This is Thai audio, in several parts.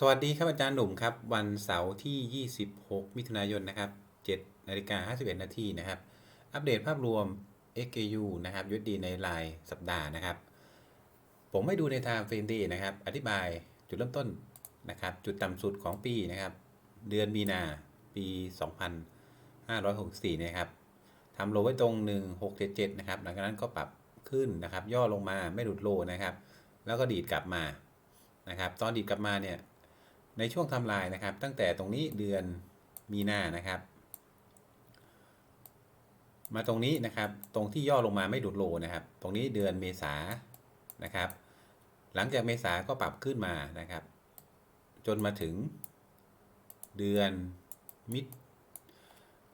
สวัสดีครับอาจารย์หนุ่มครับ วันเสาร์ที่ 26 มิถุนายนนะครับ7นาฬิกา51 นาทีนะครับ อัปเดตภาพรวม XKU นะครับยุดีในรายสัปดาห์นะครับ ผมไม่ดูในทางเฟรมดีนะครับ อธิบายจุดเริ่มต้นนะครับ จุดต่ำสุดของปีนะครับ เดือนมีนาปี 2564นะครับทำโลไว้ตรง 1677 นะครับ หลังจากนั้นก็ปรับขึ้นนะครับ ย่อลงมาไม่หลุดโลนะครับ แล้วก็ดีดกลับมานะครับ ตอนดีดกลับมาเนี่ย ในช่วงทำลายนะครับ ตั้งแต่ตรงนี้เดือนมีนานะครับ มาตรงนี้นะครับ ตรงที่ย่อลงมาไม่ดุดโลนะครับ ตรงนี้เดือนเมษานะครับ หลังจากเมษาก็ปรับขึ้นมานะครับ จนมาถึงเดือนมิ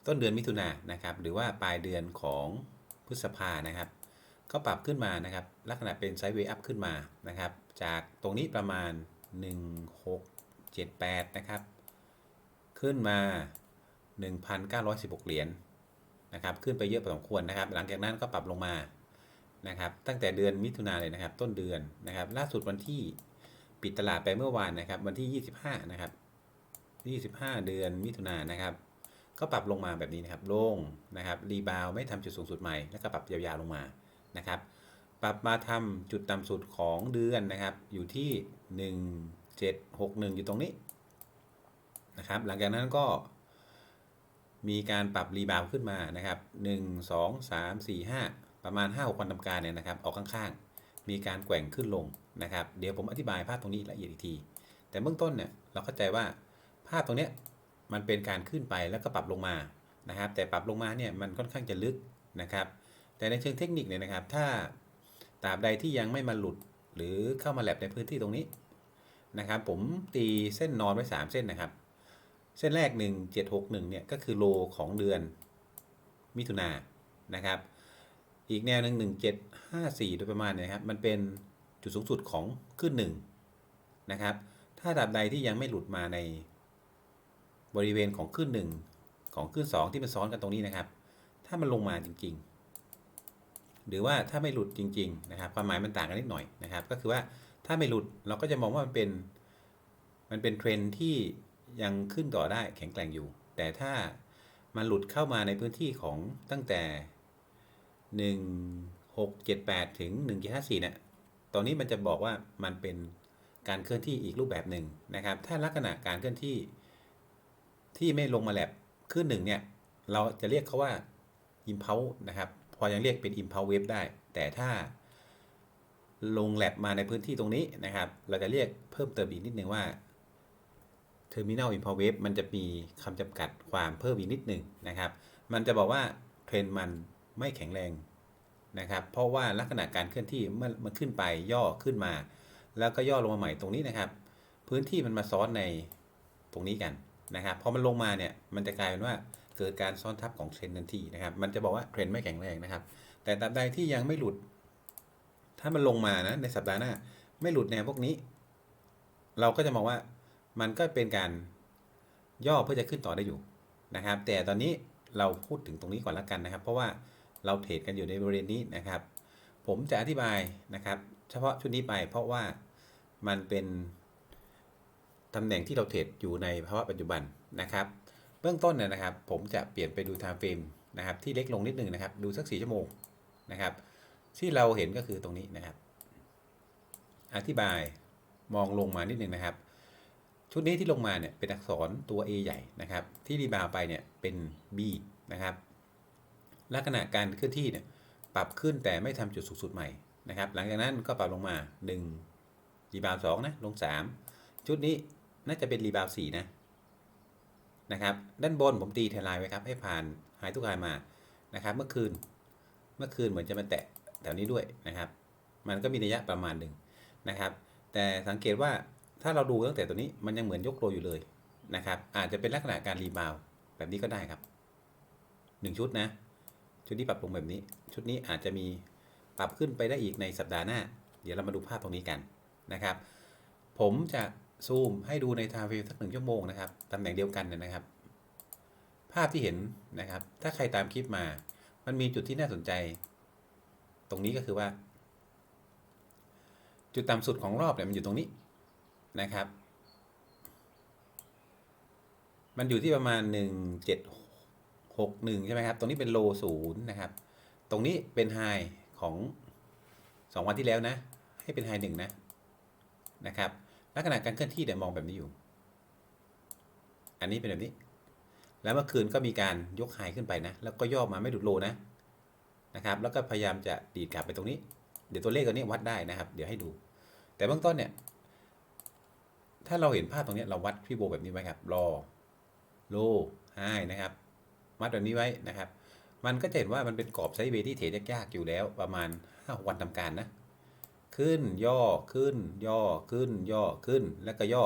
ต้นเดือนมิถุนานนะครับ หรือว่าปลายเดือนของพฤษภานะครับ ก็ปรับขึ้นมานะครับ ลักษณะเป็นไซด์เวย์อัพขึ้นมานะครับ จากตรงนี้ประมาณ 16 78 นะครับ ขึ้นมา 1,916 เหรียญนะครับ ขึ้นไปเยอะพอสมควรนะครับ หลังจากนั้นก็ปรับลงมานะครับ ตั้งแต่เดือนมิถุนาเลยนะครับ ต้นเดือนนะครับ ล่าสุดวันที่ปิดตลาดไปเมื่อวานนะครับ วันที่ 25 นะครับ 25 เดือนมิถุนานะครับ ก็ปรับลงมาแบบนี้นะครับ ลงนะครับ รีบาวไม่ทำจุดสูงสุดใหม่ แล้วก็ปรับยาวๆลงมานะครับ ปรับมาทำจุดต่ำสุดของเดือนนะครับ อยู่ที่ 1 7 6 1 อยู่ตรงนี้นะครับ หลังจากนั้นก็มีการปรับรีบาวขึ้นมานะครับ 1 2 3 4 5 ประมาณ 5 6วันทำการเนี่ยนะครับ ออกข้างๆ มีการแกว่งขึ้นลงนะครับ เดี๋ยวผมอธิบายภาพตรงนี้ละเอียดอีกที แต่เบื้องต้นเนี่ยเราเข้าใจว่าภาพตรงเนี้ยมันเป็นการขึ้นไปแล้วก็ปรับลงมานะครับ แต่ปรับลงมาเนี่ยมันค่อนข้างจะลึกนะครับ แต่ในเชิงเทคนิคเนี่ยนะครับ ถ้าตราบใดที่ยังไม่มาหลุด หรือเข้ามาแลบในพื้นที่ตรงนี้ นะครับ ผมตีเส้นนอนไว้ 3 เส้นนะครับ เส้นแรก 1 7 6 1เนี่ยก็คือโลของเดือนมิถุนานะครับ อีกแนวหนึ่ง1 7 5 4 โดยประมาณนี่ยครับ มันเป็นจุดสูงสุดของขึ้นหนึ่งนะครับ ถ้าตราบใดที่ยังไม่หลุดมาในบริเวณของขึ้นหนึ่งของขึ้น 2 ที่มันซ้อนกันตรงนี้นะครับ ถ้ามันลงมาจริง ๆ หรือว่าถ้าไม่หลุดจริง ๆ นะครับ ความหมายมันต่างกันนิดหน่อยนะครับ ก็คือว่าถ้าไม่หลุดเราก็จะมองว่ามันเป็น มันเป็นเทรนที่ยังขึ้นต่อได้แข็งแกร่งอยู่ แต่ถ้ามันหลุดเข้ามาในพื้นที่ของตั้งแต่ 1 6 7 8 ถึง 1 7 5 4เนี่ยตอนนี้มันจะบอกว่ามันเป็นการเคลื่อนที่อีกรูปแบบหนึ่งนะครับ ถ้าลักษณะการเคลื่อนที่ที่ไม่ลงมาแลบขึ้นหนึ่งเนี่ย เราจะเรียกเขาว่า impulse นะครับ พอยังเรียกเป็น impulse wave ได้ แต่ถ้าลงแลบมาในพื้นที่ตรงนี้นะครับ เราจะเรียกเพิ่มเติมอีกนิดนึงว่า terminal impulse wave มันจะมีคำจำกัดความเพิ่มอีกนิดหนึ่งนะครับ มันจะบอกว่าเทรนมันไม่แข็งแรงนะครับ เพราะว่าลักษณะการเคลื่อนที่มื่อมันขึ้นไปย่อขึ้นมา แล้วก็ย่อลงมาใหม่ตรงนี้นะครับ พื้นที่มันมาซ้อนในตรงนี้กันนะครับพอมันลงมาเนี่ยมันจะกลายเป็นว่าเกิดการซ้อนทับของเทรนทันทีนะครับ มันจะบอกว่าเทรนไม่แข็งแรงนะครับ แต่ตราบใดที่ยังไม่หลุด ถ้ามันลงมานะในสัปดาห์หน้า ไม่หลุดแนวพวกนี้ เราก็จะมองว่า มันก็เป็นการย่อเพื่อจะขึ้นต่อได้อยู่นะครับ แต่ตอนนี้เราพูดถึงตรงนี้ก่อนละกันนะครับ เพราะว่าเราเทรดกันอยู่ในบริเวณนี้นะครับ ผมจะอธิบายนะครับ เฉพาะชุดนี้ไปเพราะว่ามันเป็นตำแหน่งที่เราเทรดอยู่ในภาวะปัจจุบันนะครับ เบื้องต้นเนี่ยนะครับ ผมจะเปลี่ยนไปดู time frame นะครับที่เล็กลงนิดนึงนะครับ ดูสัก 4 ชั่วโมงนะครับ ที่เราเห็นก็คือตรงนี้นะครับ อธิบายมองลงมานิดนึงนะครับ ชุดนี้ที่ลงมาเนี่ยเป็นอักษรตัว A ใหญ่นะครับ ที่รีบาวไปเนี่ยเป็น B นะครับ ลักษณะการเคลื่อนที่เนี่ยปรับขึ้นแต่ไม่ทำจุดสูงสุดใหม่นะครับ หลังจากนั้นก็ปรับลงมา 1 รีบาว2นะลง 3 ชุดนี้น่าจะเป็นรีบาวสี่นะนะครับด้านบนผมตีเทลายไว้ครับ ให้ผ่านหายทุกหายมานะครับ เมื่อคืนเมื่อคืนเหมือนจะมาแตะแถวนี้ด้วยนะครับ มันก็มีระยะประมาณหนึ่งนะครับ แต่สังเกตว่า ถ้าเราดูตั้งแต่ตัวนี้มันยังเหมือนยกโลอยู่เลยนะครับ อาจจะเป็นลักษณะการรีบาวแบบนี้ก็ได้ครับหนึ่งชุดนะ ชุดนี้ปรับลงแบบนี้ ชุดนี้อาจจะมีปรับขึ้นไปได้อีกในสัปดาห์หน้า เดี๋ยวเรามาดูภาพตรงนี้กันนะครับ ผมจะซูมให้ดูในไทม์เฟรมสักหนึ่งชั่วโมงนะครับตำแหน่งเดียวกันนะครับ ภาพที่เห็นนะครับ ถ้าใครตามคลิปมา มันมีจุดที่น่าสนใจ ตรงนี้ก็คือว่า จุดต่ำสุดของรอบเนี่ยมันอยู่ตรงนี้ นะครับ มันอยู่ที่ประมาณ 1761 ใช่ไหมครับ ตรงนี้เป็นโลศูนย์นะครับ ตรงนี้เป็นไฮของ 2 วันที่แล้วนะ ให้เป็นไฮหนึ่งนะ นะครับ ลักษณะการเคลื่อนที่เดี๋ยวมองแบบนี้อยู่ อันนี้เป็นแบบนี้ แล้วเมื่อคืนก็มีการยกไฮขึ้นไปนะ แล้วก็ย่อมาไม่หลุดโลนะ นะครับ แล้วก็พยายามจะดีดกลับไปตรงนี้ เดี๋ยวตัวเลขตัวนี้วัดได้นะครับ เดี๋ยวให้ดู แต่เบื้องต้นเนี่ย ถ้าเราเห็นภาพตรงนี้เราวัดพี่โบแบบนี้ไว้ครับรอโลไฮนะครับวัดแบบนี้ไว้นะครับ มันก็จะเห็นว่ามันเป็นกรอบไซด์เวย์ที่เทรดยากๆอยู่แล้วประมาณ5วันทำการนะ ขึ้นย่อขึ้น ย่อขึ้น ย่อขึ้นแล้วก็ย่อ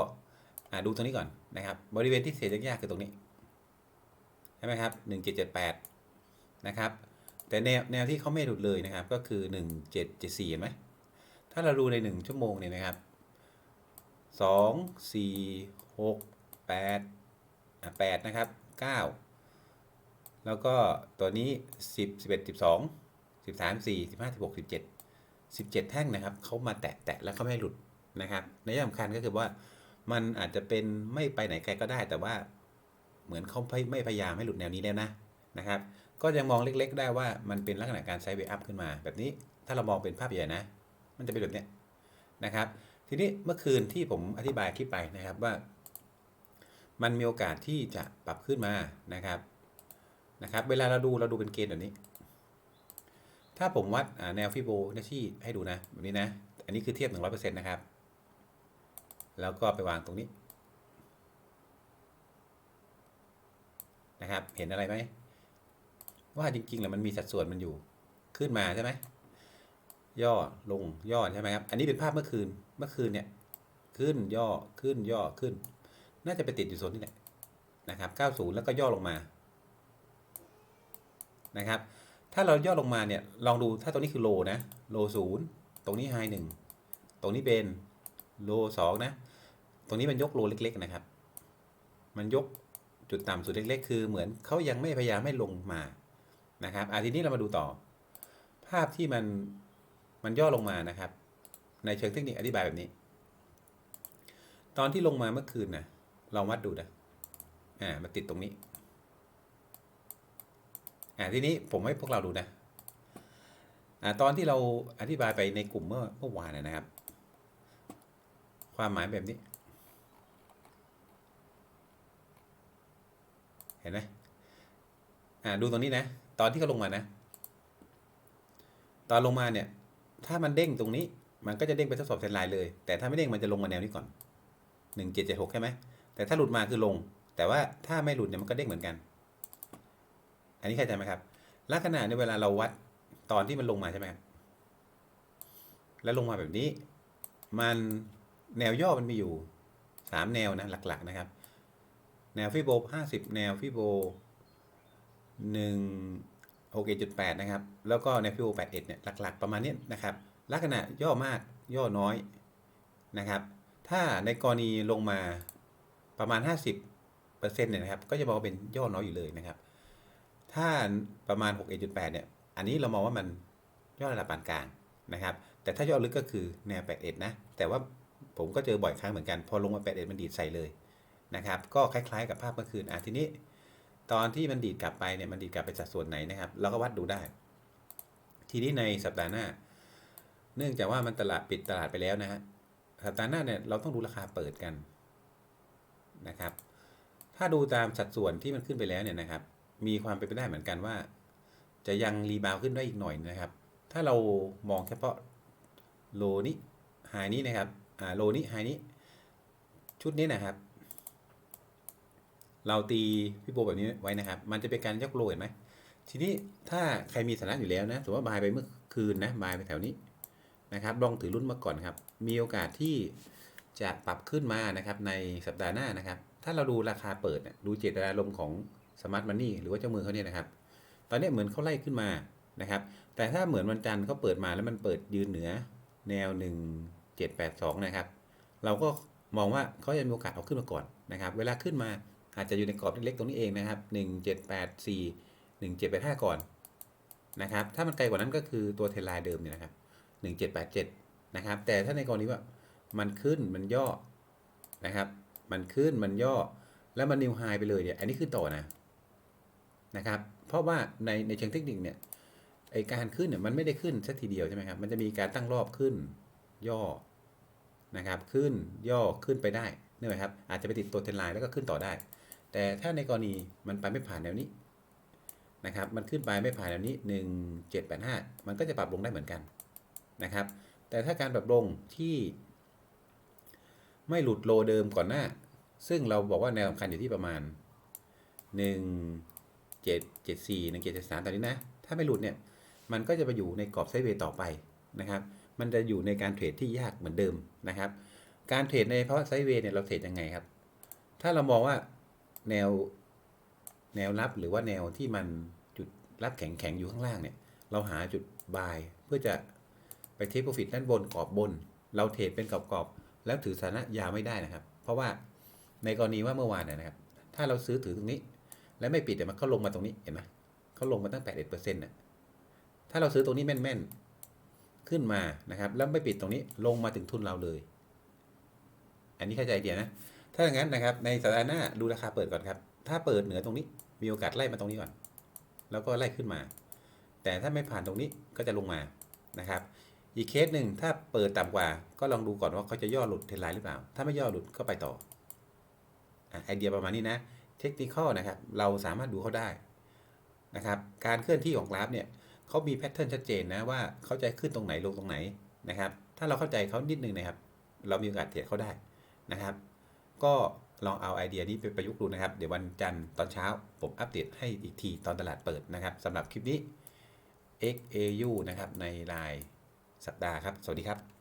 อ่าดูตรงนี้ก่อนนะครับ บริเวณที่เทรดยากๆคือตรงนี้ใช่ไหมครับ1778นะครับแต่แนวแนวที่เขาไม่หลุดเลยนะครับก็คือ 1774เห็นไหมถ้าเราดูใน 1 ชั่วโมงเนี่ยนะครับ 2 4 6 8อะ8นะครับ9แล้วก็ตัวนี้10 11 12 13 4 15 16 17 17แท่งนะครับเขามาแตะแตะแล้วเขาไม่หลุดนะครับในยสำคัญก็คือว่ามันอาจจะเป็นไม่ไปไหนไกลก็ได้ แต่ว่าเหมือนเขาไม่ไมพยายามให้หลุดแนวนี้แล้วนะนะครับ ก็ยังมองเล็ก ๆ ได้ว่ามันเป็นลักษณะการไซด์เวอัพขึ้นมา แบบนี้ถ้าเรามองเป็นภาพใหญ่นะ มันจะเป็นแบบเนี้ยนะครับ ทีนี้เมื่อคืนที่ผมอธิบายคลิปไปนะครับว่า มันมีโอกาสที่จะปรับขึ้นมานะครับนะครับ เวลาเราดูเราดูเป็นเกณฑ์แบบนี้ ถ้าผมวัดแนวฟิโบนัชชีให้ดูนะแบบนี้นะ อันนี้คือเทียบ 100%นะครับ แล้วก็ไปวางตรงนี้นะครับ เห็นอะไรไหมว่าจริงๆแล้วมันมีสัดส่วนมันอยู่ขึ้นมาใช่ไหมย่อลงย่อใช่ไหมครับ อันนี้เป็นภาพเมื่อคืน เมื่อคืนเนี่ยขึ้นย่อขึ้นย่อขึ้น น่าจะไปติดอยู่โซนนี้แหละนะครับ 90 แล้วก็ย่อลงมานะครับ ถ้าเราย่อลงมาเนี่ยลองดูถ้าตรงนี้คือโลนะโลศูนย์ตรงนี้ไฮหนึ่งตรงนี้เป็นโลสองนะ ตรงนี้มันยกโลเล็ก ๆ นะครับ มันยกจุดต่ำสุดเล็ก ๆ คือเหมือนเขายังไม่พยายามไม่ลงมานะครับอาทีนี้เรามาดูต่อ ภาพที่มันมันย่อลงมานะครับ ในเชิงเทคนิคอธิบายแบบนี้ ตอนที่ลงมาเมื่อคืนนะลองวัดดูนะอ่ามาติดตรงนี้อ่าทีนี้ผมให้พวกเราดูนะอ่าตอนที่เราอธิบายไปในกลุ่มเมื่อเมื่อวานนะครับ ความหมายแบบนี้ เห็นไหมอ่าดูตรงนี้นะ ตอนที่เขาลงมานะ ตอนลงมาเนี่ย ถ้ามันเด้งตรงนี้ มันก็จะเด้งไปทดสอบเซนไลน์เลย แต่ถ้าไม่เด้งมันจะลงมาแนวนี้ก่อนหนึ่งเจ็ดเจ็ดหกใช่ไหม แต่ถ้าหลุดมาคือลง แต่ว่าถ้าไม่หลุดเนี่ยมันก็เด้งเหมือนกัน อันนี้เข้าใจไหมครับ ลักษณะในเวลาเราวัดตอนที่มันลงมาใช่ไหมครับแล้วลงมาแบบนี้ มันแนวย่อมันมีอยู่สามแนวนะหลักๆนะครับ แนวฟิโบห้าสิบแนวฟิโบหนึ่งหกเอ็ดจุดแปดนะครับ แล้วก็แนวฟิโบแปดเอ็ดเนี่ยหลัก ๆ ประมาณนี้นะครับ ลักษณะย่อมากย่อน้อยนะครับ ถ้าในกรณีลงมาประมาณ 50%เนี่ยนะครับ ก็จะมองว่าเป็นย่อน้อยอยู่เลยนะครับ ถ้าประมาณ 61.8 เนี่ย อันนี้เรามองว่ามันย่อระดับปานกลางนะครับ แต่ถ้าย่อลึกก็คือแนว 81 นะ แต่ว่าผมก็เจอบ่อยครั้งเหมือนกัน พอลงมา 81 มันดีดใส่เลยนะครับ ก็คล้ายๆกับภาพเมื่อคืนอะทีนี้ ตอนที่มันดีดกลับไปเนี่ย มันดีดกลับไปสัดส่วนไหนนะครับ เราก็วัดดูได้ ทีนี้ในสัปดาห์หน้า เนื่องจากว่ามันตลาดปิดตลาดไปแล้วนะฮะสัปดาห์หน้าเนี่ยเราต้องดูราคาเปิดกันนะครับ ถ้าดูตามสัดส่วนที่มันขึ้นไปแล้วเนี่ยนะครับ มีความเป็นไปได้เหมือนกันว่า จะยังรีบาวขึ้นได้อีกหน่อยนะครับ ถ้าเรามองเฉพาะโลนี้ไฮนี้นะครับอ่าโลนี้ไฮนี้ ชุดนี้นะครับ เราตีพี่โบแบบนี้ไว้นะครับ มันจะเป็นการยกโลเห็นไหมทีนี้ถ้าใครมีฐานะอยู่แล้วนะสมมติว่าบายไปเมื่อคืนนะบายไปแถวนี้ นะครับ ลองถือรุ่นมาก่อนครับ มีโอกาสที่จะปรับขึ้นมานะครับในสัปดาห์หน้านะครับ ถ้าเราดูราคาเปิดดูเจตนารมณ์ของสมาร์ทมันนี่หรือว่าเจ้ามือเขาเนี่ยนะครับ ตอนนี้เหมือนเขาไล่ขึ้นมานะครับ แต่ถ้าเหมือนวันจันทร์เขาเปิดมาแล้วมันเปิดยืนเหนือแนว 1782 นะครับ เราก็มองว่าเขาจะมีโอกาสเอาขึ้นมาก่อนนะครับ เวลาขึ้นมาอาจจะอยู่ในกรอบเล็กๆตรงนี้เองนะครับ 1784 1785 ก่อนนะครับ ถ้ามันไกลกว่านั้นก็คือตัวเทรนไลน์เดิมเนี่ยนะครับ 1787 นะครับ แต่ถ้าในกรณีว่ามันขึ้นมันย่อนะครับ มันขึ้นมันย่อแล้วมันนิวไฮไปเลยเนี่ย อันนี้ขึ้นต่อนะนะครับ เพราะว่าในในเชิงเทคนิคเนี่ยไอการขึ้นเนี่ยมันไม่ได้ขึ้นสักทีเดียวใช่ไหมครับ มันจะมีการตั้งรอบขึ้นย่อนะครับ ขึ้นย่อขึ้นไปได้นี่ไหมครับ อาจจะไปติดตัวเทนไลน์แล้วก็ขึ้นต่อได้ แต่ถ้าในกรณีมันไปไม่ผ่านแนวนี้นะครับ มันขึ้นไปไม่ผ่านแนวนี้ 1785 มันก็จะปรับลงได้เหมือนกัน นะครับ แต่ถ้าการปรับลงที่ ไม่หลุดโลเดิมก่อนหน้า ซึ่งเราบอกว่าแนวสำคัญอยู่ที่ประมาณ 1 7 7 4 1 7 7 3ตอนนี้นะ ถ้าไม่หลุดเนี่ย มันก็จะไปอยู่ในกรอบไซด์เวย์ต่อไปนะครับ มันจะอยู่ในการเทรดที่ยากเหมือนเดิมนะครับ การเทรดในภาวะไซด์เวย์เนี่ยเราเทรดยังไงครับ ถ้าเรามองว่าแนวแนวรับหรือว่าแนวที่มันจุดรับแข็งแข็งๆอยู่ข้างล่างเนี่ย เราหาจุดบายเพื่อจะ ไปเทคโปรฟิตด้านบนกรอบบน เราเทรดเป็นกรอบๆแล้วถือสถานะยาวไม่ได้นะครับ เพราะว่าในกรณีว่าเมื่อวานนยนะครับ ถ้าเราซื้อถือตรงนี้ แล้วไม่ปิดแต่มันเขาลงมาตรงนี้เห็นไหมเขาลงมาตั้ง 8 1เปอร์เซ็นต์น่ะถ้าเราซื้อตรงนี้แม่นๆ ขึ้นมานะครับ แล้วไม่ปิดตรงนี้ลงมาถึงทุนเราเลย อันนี้เข้าใจไอเดียนะ ถ้าอย่างนั้นนะครับ ในสัปดาห์หน้าดูราคาเปิดก่อนครับ ถ้าเปิดเหนือตรงนี้ มีโอกาสไล่มาตรงนี้ก่อน แล้วก็ไล่ขึ้นมา แต่ถ้าไม่ผ่านตรงนี้ก็จะลงมานะครับ อีกเคสหนึ่งถ้าเปิดต่ำกว่า ก็ลองดูก่อนว่าเขาจะย่อหลุดเทรนไลน์หรือเปล่า ถ้าไม่ย่อหลุดก็ไปต่ออะไอเดียประมาณนี้นะ เทคนิคนะครับ เราสามารถดูเขาได้นะครับ การเคลื่อนที่ของกราฟเนี่ยเขามีแพทเทิร์นชัดเจนนะว่าเขาจะขึ้นตรงไหนลงตรงไหนนะครับ ถ้าเราเข้าใจเขานิดนึงนะครับ เรามีโอกาสเทรดเขาได้นะครับ ก็ลองเอาไอเดียนี้ไปประยุกต์ดูนะครับ เดี๋ยววันจันทร์ตอนเช้า ผมอัปเดตให้อีกทีตอนตลาดเปิดนะครับสำหรับคลิปนี้ XAU นะครับในราย สัปดาห์ครับ สวัสดีครับ